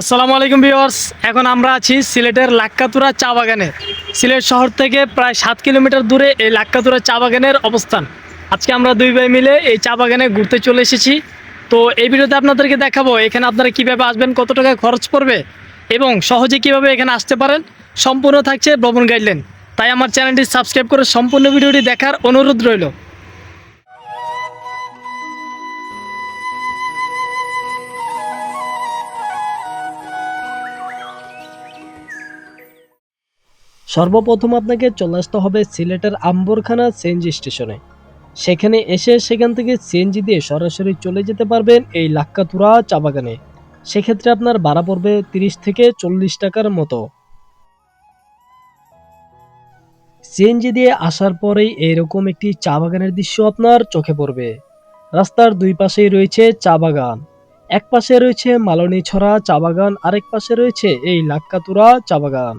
আসসালামু আলাইকুম ভিউয়ার্স, এখন আমরা আছি সিলেটের লাক্কাতুরা চা বাগানে। সিলেট শহর থেকে প্রায় সাত কিলোমিটার দূরে এই লাক্কাতুরা চা বাগানের অবস্থান। আজকে আমরা দুই ভাই মিলে এই চা বাগানে ঘুরতে চলে এসেছি। তো এই ভিডিওতে আপনাদেরকে দেখাবো, এখানে আপনারা কীভাবে আসবেন, কত টাকা খরচ পড়বে এবং সহজে কীভাবে এখানে আসতে পারেন, সম্পূর্ণ থাকছে ভ্রমণ গাইডলাইন। তাই আমার চ্যানেলটি সাবস্ক্রাইব করে সম্পূর্ণ ভিডিওটি দেখার অনুরোধ রইল। সর্বপ্রথম আপনাকে চলে আসতে হবে সিলেটের আম্বরখানা সিএনজি স্টেশনে। সেখানে এসে সেখান থেকে সিএনজি দিয়ে সরাসরি চলে যেতে পারবেন এই লাক্কাতুরা চা বাগানে। সেক্ষেত্রে আপনার ভাড়া পড়বে তিরিশ থেকে চল্লিশ টাকার মতো। সিএনজি দিয়ে আসার পরেই এইরকম একটি চা বাগানের দৃশ্য আপনার চোখে পড়বে। রাস্তার দুই পাশেই রয়েছে চা বাগান। এক পাশে রয়েছে মালনী ছড়া চা বাগান, আরেক পাশে রয়েছে এই লাক্কাতুরা চা বাগান।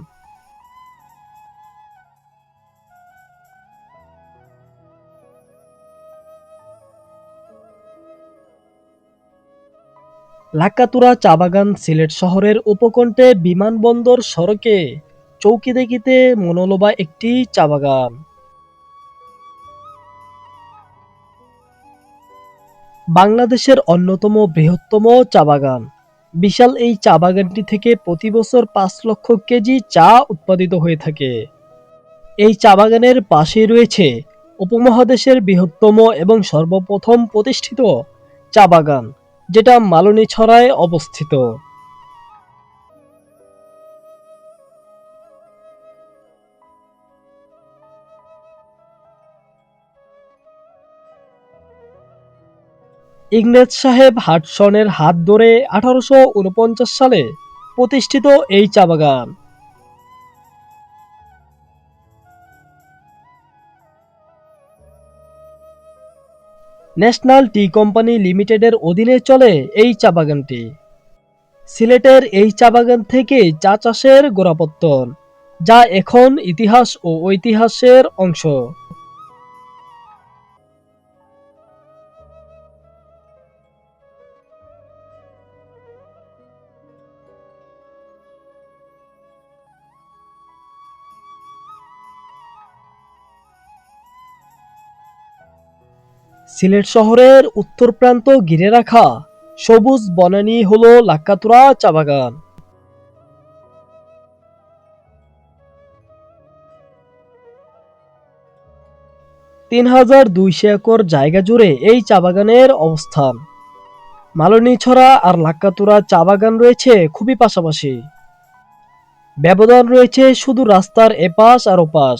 লাক্কাতুরা চা বাগান সিলেট শহরের উপকণ্ঠে বিমানবন্দর সড়কে চৌকি দেখিতে মনোলোবা একটি চা বাগান বাংলাদেশের অন্যতম বৃহত্তম চা বাগান বিশাল এই চা বাগানটি থেকে প্রতি বছর পাঁচ লক্ষ কেজি চা উৎপাদিত হয়ে থাকে। এই চা বাগানের পাশে রয়েছে উপমহাদেশের বৃহত্তম এবং সর্বপ্রথম প্রতিষ্ঠিত চা বাগান যেটা মালনী ছড়ায় অবস্থিত। ইংরেজ সাহেব হাটসনের হাত ধরে আঠারোশো উনপঞ্চাশ সালে প্রতিষ্ঠিত এই চা বাগান। ন্যাশনাল টি কোম্পানি লিমিটেডের অধীনে চলে এই চা বাগানটি। সিলেটের এই চা বাগান থেকে চা চাষের গোড়াপত্তন, যা এখন ইতিহাস ও ঐতিহাসের অংশ। সিলেট শহরের উত্তর প্রান্ত ঘিরে রাখা সবুজ বনানী হল লাক্কাতুরা চা বাগান। তিন হাজার দুইশো একর জায়গা জুড়ে এই চা বাগানের অবস্থান। মালনীছড়া আর লাক্কাতুরা চা বাগান রয়েছে খুবই পাশাপাশি। ব্যবধান রয়েছে শুধু রাস্তার এপাশ আর ওপাশ।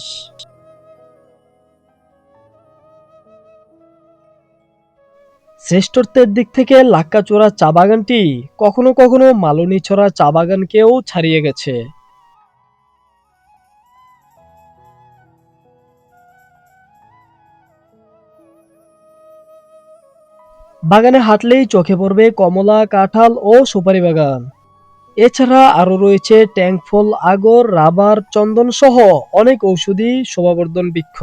শ্রেষ্ঠত্বের দিক থেকে লাক্কাচোরা চা বাগানটি কখনো কখনো মালনীছড়া চা বাগানকেও ছাড়িয়ে গেছে। বাগানে হাঁটলেই চোখে পড়বে কমলা, কাঁঠাল ও সুপারি বাগান। এছাড়া আরও রয়েছে ট্যাঙ্ক ফল আগর, রাবার চন্দন সহ অনেক ঔষধি শোভাবর্ধন বৃক্ষ।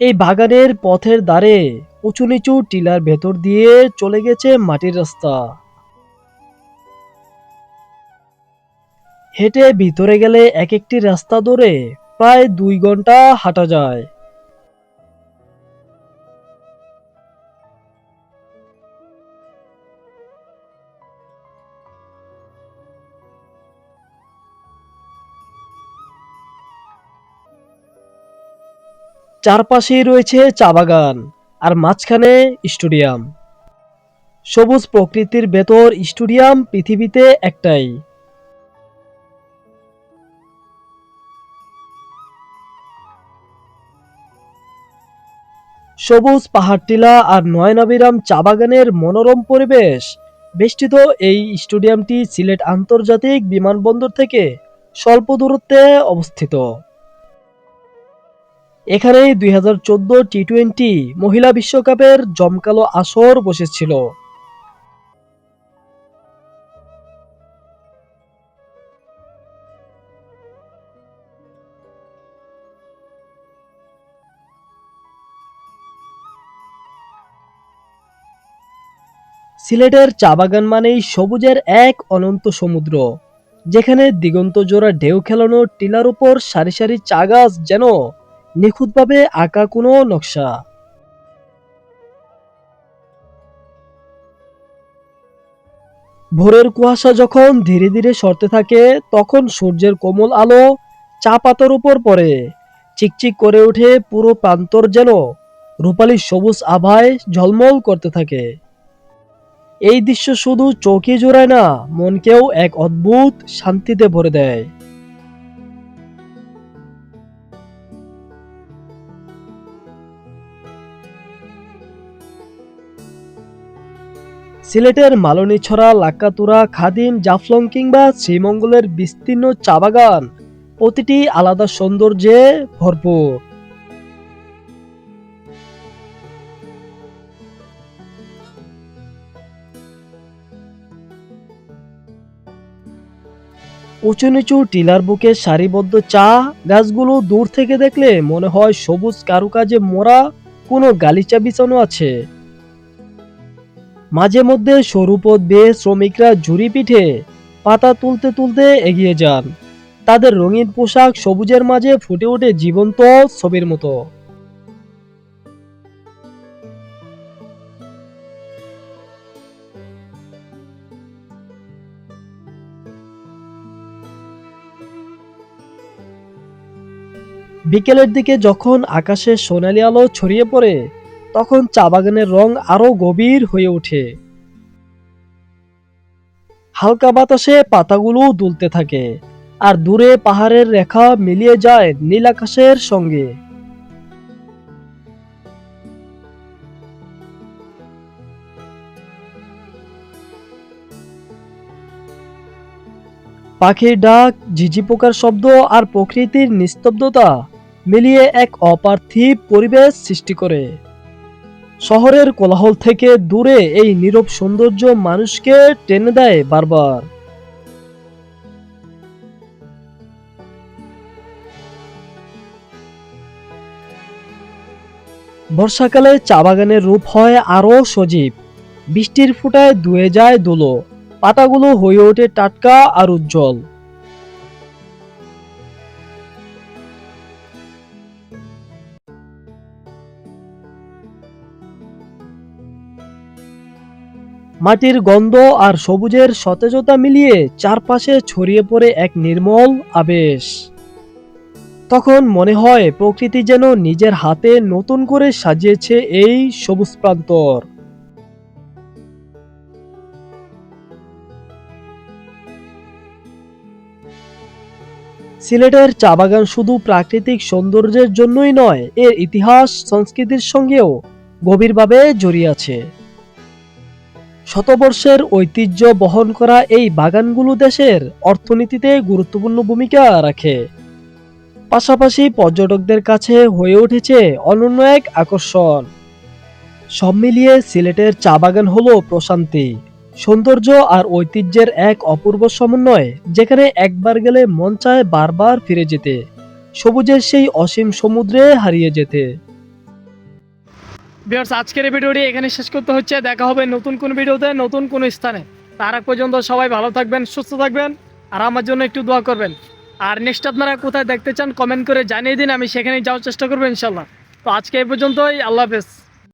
এই বাগানের পথের দ্বারে উঁচু নিচু টিলার ভেতর দিয়ে চলে গেছে মাটির রাস্তা। হেঁটে ভিতরে গেলে এক একটি রাস্তা ধরে প্রায় দুই ঘণ্টা হাঁটা যায়। চারপাশেই রয়েছে চা বাগান আর মাঝখানে স্টেডিয়াম। সবুজ প্রকৃতির ভেতর স্টেডিয়াম পৃথিবীতে একটাই। সবুজ পাহাড় টিলা আর নয়নাবিরাম চা বাগানের মনোরম পরিবেশ বেষ্টিত এই স্টেডিয়ামটি সিলেট আন্তর্জাতিক বিমানবন্দর থেকে স্বল্প দূরত্বে অবস্থিত। এখানে দুই হাজার চোদ্দ টি টোয়েন্টি মহিলা বিশ্বকাপের জমকালো আসর বসেছিল। সিলেটের চা বাগান মানেই সবুজের এক অনন্ত সমুদ্র, যেখানে দিগন্ত জোড়া ঢেউ খেলানো টিলার উপর সারি সারি চা গাছ যেন নিখুঁতভাবে আঁকা কোনো নকশা। ভোরের কুয়াশা যখন ধীরে ধীরে সরতে থাকে, তখন সূর্যের কোমল আলো চা পাতার উপর পড়ে। চিকচিক করে ওঠে পুরো প্রান্তর যেন রূপালী সবুজ আভায় ঝলমল করতে থাকে। এই দৃশ্য শুধু চোখে জোড়ায় না, মনকেও এক অদ্ভুত শান্তিতে ভরে দেয়। সিলেটের মালনীছড়া, লাক্কাতুরা, খাদিম, জাফলং কিংবা শ্রীমঙ্গলের বিস্তীর্ণ চা বাগান। প্রতিটি আলাদা সৌন্দর্যে ভরপুর। উঁচু নিচু টিলার বুকে সারিবদ্ধ চা গাছগুলো দূর থেকে দেখলে মনে হয় সবুজ কারুকাজে মোড়া কোনো গালিচা বিছানো আছে। মাঝে মধ্যে সরু বেয়ে শ্রমিকরা ঝুড়ি পিঠে পাতা তুলতে তুলতে এগিয়ে যান। তাদের রঙিন পোশাক সবুজের মাঝে ফুটে ওঠে জীবন্ত ছবির মতো। বিকেলের দিকে যখন আকাশে সোনালি আলো ছড়িয়ে পড়ে তখন চা বাগানের রং আরও গভীর হয়ে ওঠে। হালকা বাতাসে পাতাগুলো দুলতে থাকে আর দূরে পাহাড়ের রেখা মিলিয়ে যায় নীল আকাশের সঙ্গে। পাখির ডাক, ঝিঝি পোকার শব্দ আর প্রকৃতির নিস্তব্ধতা মিলিয়ে এক অপার্থিব পরিবেশ সৃষ্টি করে। শহরের কোলাহল থেকে দূরে এই নীরব সৌন্দর্য মানুষকে টেনে দেয় বারবার। বর্ষাকালে চা বাগানের রূপ হয় আরও সজীব। বৃষ্টির ফুটায় ধুয়ে যায় দুলো পাতাগুলো হয়ে ওঠে টাটকা আর উজ্জ্বল। মাটির গন্ধ আর সবুজের সতেজতা মিলিয়ে চারপাশে ছড়িয়ে পড়ে এক নির্মল আবেশ। তখন মনে হয় প্রকৃতি যেন নিজের হাতে নতুন করে সাজিয়েছে এই সবুজ প্রান্তর। সিলেটের চা বাগান শুধু প্রাকৃতিক সৌন্দর্যের জন্যই নয়, এর ইতিহাস, সংস্কৃতির সঙ্গেও গভীরভাবে জড়িয়ে আছে। শতবর্ষের ঐতিহ্য বহন করা এই বাগানগুলো দেশের অর্থনীতিতে গুরুত্বপূর্ণ ভূমিকা রাখে। পাশাপাশি পর্যটকদের কাছে হয়ে উঠেছে অনন্য এক আকর্ষণ। সব মিলিয়ে সিলেটের চা বাগান হল প্রশান্তি, সৌন্দর্য আর ঐতিহ্যের এক অপূর্ব সমন্বয়, যেখানে একবার গেলে মন চায় বারবার ফিরে যেতে, সবুজের সেই অসীম সমুদ্রে হারিয়ে যেতে। বিয়ার্স আজকের ভিডিওটি এখানে শেষ করতে হচ্ছে। দেখা হবে নতুন কোন ভিডিওতে, নতুন কোন স্থানে। তার আগ পর্যন্ত সবাই ভালো থাকবেন, সুস্থ থাকবেন, আর আমার জন্য একটু দোয়া করবেন। আর নেক্সট আপনারা কোথায় দেখতে চান কমেন্ট করে জানিয়ে দিন, আমি সেখানে যাওয়ার চেষ্টা করব ইনশাল্লাহ। তো আজকে এই পর্যন্তই, আল্লাহ হাফেজ।